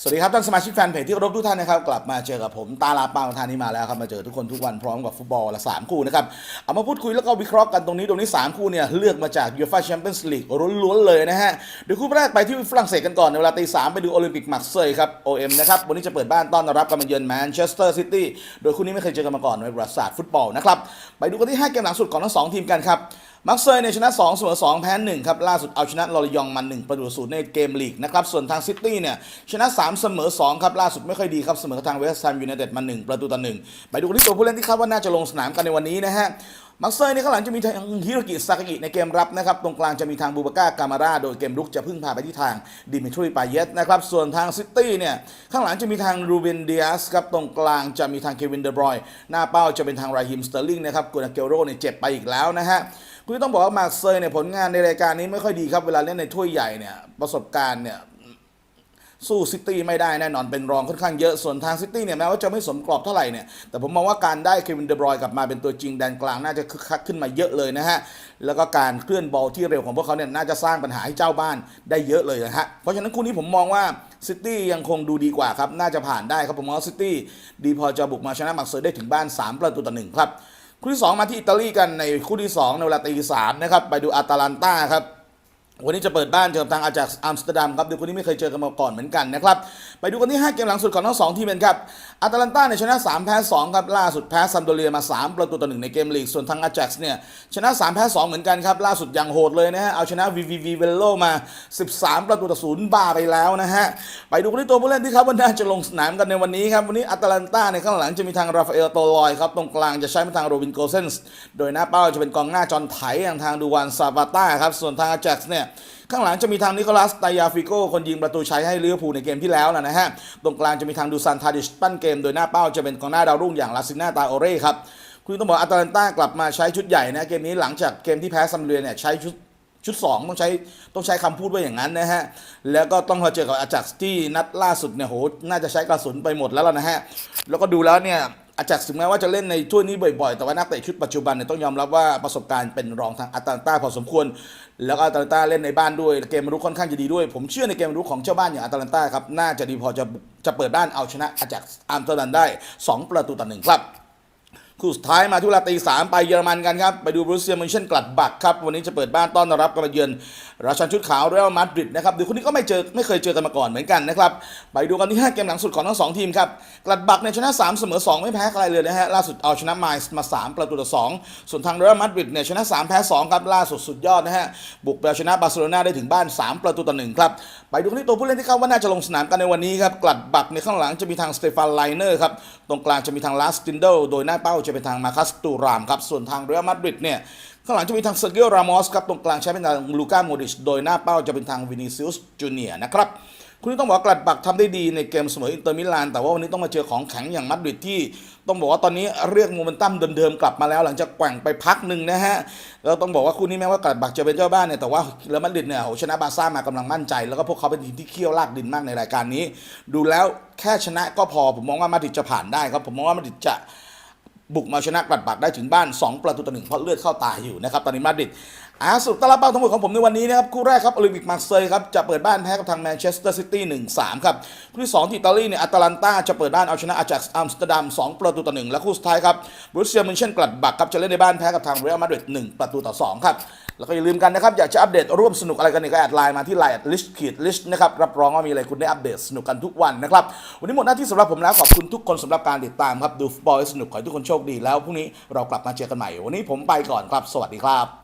สวัสดีครับท่านสมาชิกแฟนเพจที่เคารพทุกท่านนะครับกลับมาเจอกับผมตาลาปางทานีมาแล้วครับมาเจอทุกคนทุกวันพร้อมกับฟุตบอลละสามคู่นะครับเอามาพูดคุยแล้วก็วิเคราะห์กันตรงนี้ตรงนี้ 3 คู่เนี่ยเลือกมาจากยูฟ่าแชมเปี้ยนส์ลีกล้วนๆเลยนะฮะเดี๋ยวคู่แรกไปที่ฝรั่งเศสกันก่อนในเวลาตีสามไปดูโอลิมปิกมักเซยครับ OM นะครับวันนี้จะเปิดบ้านต้อนรับการมาเยือนแมนเชสเตอร์ซิตี้โดยคู่นี้ไม่เคยเจอกันมาก่อนในประวัติศาสตร์ฟุตบอลนะครับไปดูกันที่ห้าเกมหลังสุดของทั้งสองทีมกันครับ มักเซยเนี่ยชนะ2เสมอ2แพ้1ครับล่าสุดเอาชนะลอรยองมา1ประตูศูนย์ในเกมลีกนะครับส่วนทางซิตี้เนี่ยชนะ 3 เสมอ2ครับล่าสุดไม่ค่อยดีครับเสมอกับทางเวสต์แฮมยูไนเต็ดมา 1 ประตูต่อ1ไปดูนที่ตัวผู้เล่นที่คาดว่าน่าจะลงสนามกันในวันนี้นะฮะมักเซยเนี่ยข้างหลังจะมีทางฮิโรกิซากากิในเกมรับนะครับ ตรงกลางจะมีทางบูบาก้ากามาราโดยเกมรุกจะพึ่งพาไปที่ทางดิมิทรีปาเยตนะครับ ส่วนทางซิตี้เนี่ย ข้างหลังจะมีทางรูเบนเดียสครับ ตรงกลางจะมีทางเควินเดบรอย หน้าเป้าจะเป็นทางไรฮิมสเตอร์ลิงนะครับกูนาเกโรเนี่ยเจ็บไปอีกแล้วนะฮะ คุณต้องบอกว่ามาเซยเนี่ยผลงานในรายการนี้ไม่ค่อยดีครับเวลาเล่นในถ้วยใหญ่เนี่ยประสบการณ์เนี่ยสู้ซิตี้ไม่ได้แน่นอนเป็นรองค่อนข้างเยอะ ส่วนทางซิตี้เนี่ยแม้ว่าจะไม่สมกรอบเท่าไหร่เนี่ยแต่ผมมองว่าการได้เควินเดบรอยกลับมาเป็นตัวจริงแดนกลางน่าจะคึกคักขึ้นมาเยอะเลยนะฮะ แล้วก็การเคลื่อนบอลที่เร็วของพวกเขาเนี่ยน่าจะสร้างปัญหาให้เจ้าบ้านได้เยอะเลยนะฮะ เพราะฉะนั้นคู่นี้ผมมองว่าซิตี้ยังคงดูดีกว่าครับ น่าจะผ่านได้ครับผมมองว่าซิตี้ดีพอจะบุกมาชนะมาร์เซยได้ถึงบ้านสามประตูต่อหนึ่งครับ คู่ที่ 2 มาที่อิตาลีกันในคู่ที่ 2 ในเวลาตีสามนะครับไปดูอาตาลันตาครับวันนี้จะเปิดบ้านเจอกับทางอาจากอัมสเตอร์ดัมครับเดี๋ยวคนนี้ไม่เคยเจอกันมาก่อนเหมือนกันนะครับ ไปดูกันที่ 5 เกมหลังสุดของทั้งสองทีมกันครับอาตาลันตาเนี่ยชนะ 3 แพ้ 2 ครับ ล่าสุดแพ้ซัมโดเรียมา 3 ประตูต่อหนึ่งในเกมลีก ส่วนทางอาจากเนี่ยชนะ 3 แพ้ 2 เหมือนกันครับ ล่าสุดอย่างโหดเลยนะฮะ เอาชนะวีวีวีเวลโลมา 13 ประตูต่อศูนย์บ้าไปแล้วนะฮะ ไปดูกันที่ตัวผู้เล่นที่ครับว่าน่าจะลงสนามกันในวันนี้ครับวันนี้อาตาลันตาในข้างหลังจะมีทางราฟาเอลโตลอยครับตรงกลางจะใช้เป็นทางโรบินโกเซนส์โดยหน้าเป้าจะเป็นกองหน้าจอนไถอย่างทางดูวานซาบาต้าครับส่วนทางอาจากเนี่ย ข้างหลังจะมีทางนิโคลัสไตยาฟิโกคนยิงประตูชัยให้ลิเวอร์พูลในเกมที่แล้วนะนะฮะ ตรงกลางจะมีทางดูซันทาดิชปั้นเกมโดยหน้าเป้าจะเป็นกองหน้าดาวรุ่งอย่างลาซิน่าตาโอเร่ครับ คุณต้องบอกอาตาลันตากลับมาใช้ชุดใหญ่นะเกมนี้หลังจากเกมที่แพ้ซัมเรียเนี่ยใช้ชุดชุด 2 ต้องใช้ต้องใช้คำพูดว่าอย่างนั้นนะฮะ แล้วก็ต้องมาเจอกับอาจักที่นัดล่าสุดเนี่ยโหน่าจะใช้กระสุนไปหมดแล้วล่ะนะฮะ แล้วก็ดูแล้วเนี่ย อาจักถึงแม้ว่าจะเล่นในถ้วยนี้บ่อยๆ แต่ว่านักเตะชุดปัจจุบันเนี่ยต้องยอมรับว่าประสบการณ์เป็นรองทางอาตาลันตาพอสมควร แล้วก็อาตาลันตาเล่นในบ้านด้วย เกมรุกค่อนข้างจะดีด้วย ผมเชื่อในเกมรุกของเจ้าบ้านอย่างอาตาลันตาครับ น่าจะดีพอจะจะเปิดบ้านเอาชนะอาจักอัมสเตอร์ดัมได้สองประตูต่อหนึ่งครับ คู่สุดท้ายมาที่เวลาตีสามไปเยอรมันกันครับไปดูบรูเซียมอนเชนกลัดบักครับวันนี้จะเปิดบ้านต้อนรับการมาเยือนราชันชุดขาวเรอัลมาดริดนะครับดูคนนี้ก็ไม่เจอไม่เคยเจอกันมาก่อนเหมือนกันนะครับไปดูกันที่ 5 เกมหลังสุดของทั้งสองทีมครับกลัดบักเนี่ยชนะ 3 เสมอ 2 ไม่แพ้ใครเลยนะฮะล่าสุดเอาชนะไมซ์มา 3 ประตูต่อ 2 ส่วนทางเรอัลมาดริดเนี่ยชนะ 3 แพ้ 2 ครับล่าสุดสุดยอดนะฮะบุกไปชนะบาร์เซโลนาได้ถึงบ้าน 3 ประตูต่อ1ครับ ไปดูกันที่ตัวผู้เล่นที่คาดว่าน่าจะลงสนามกันในวันนี้ครับ กลัดบักในข้างหลังจะมีทางสเตฟานไลเนอร์ครับ ตรงกลางจะมีทางลาสตินเดลโดยหน้าเป้าจะเป็นทางมาคัสตูรามครับ ส่วนทางเรอัลมาดริดเนี่ยข้างหลังจะมีทางเซอร์เกียรามอสครับ ตรงกลางใช้เป็นทางลูก้าโมดิช โดยหน้าเป้าจะเป็นทางวินิซิอุสจูเนียนะครับ คุณต้องบอกว่ากลัดบักทำได้ดีในเกมเสมออินเตอร์มิลานแต่ว่าวันนี้ต้องมาเจอของแข็งอย่างมาดริดที่ ต้องบอกว่าตอนนี้เรียกโมเมนตัมเดิมๆกลับมาแล้ว หลังจากแกว่งไปพักหนึ่งนะฮะเราต้องบอกว่าคู่นี้แม้ว่ากลัดบักจะเป็นเจ้าบ้านเนี่ยแต่ว่าเรอัลมาดริดเนี่ยโหชนะบาซ่ามากำลังมั่นใจ แล้วก็พวกเขาเป็นทีมที่เคี่ยวลากดินมากในรายการนี้ ดูแล้วแค่ชนะก็พอผมมองว่ามาดริดจะผ่านได้ครับผมมองว่ามาดริดจะบุกมาชนะกลัดบักได้ถึงบ้าน 2 ประตูต่อหนึ่งเพราะเลือดเข้าตาอยู่นะครับตอนนี้มาดริด อาสุดตลาดเป้าทั้งหมดของผมในวันนี้นะครับ คู่แรกครับโอลิมปิกมาร์เซย์ครับจะเปิดบ้านแพ้กับทางแมนเชสเตอร์ซิตี้1-3 ครับ คู่ที่2ที่อิตาลีเนี่ยอาตาลันตาจะเปิดบ้านเอาชนะอาจากอัมสเตอร์ดัม2 ประตูต่อหนึ่งและคู่สุดท้ายครับบรูเซียมินเชนกลัดบักครับจะเล่นในบ้านแพ้กับทางเรอัลมาดริด1ประตูต่อสองครับแล้วก็อย่าลืมกันนะครับ อยากจะอัปเดตร่วมสนุกอะไรกันเนี่ยก็แอดไลน์มาที่ไลน์ลิชขีดลิชนะครับ รับรองว่ามีอะไรคุณได้อัปเดตสนุกกันทุกวันนะครับ วันนี้หมดหน้าที่สำหรับผมแล้ว ขอบคุณทุกคนสำหรับการติดตามครับ ดูฟุตบอลสนุก ขอให้ทุกคนโชคดีแล้วพรุ่งนี้เรากลับมาเจอกันใหม่ วันนี้ผมไปก่อนครับ สวัสดีครับ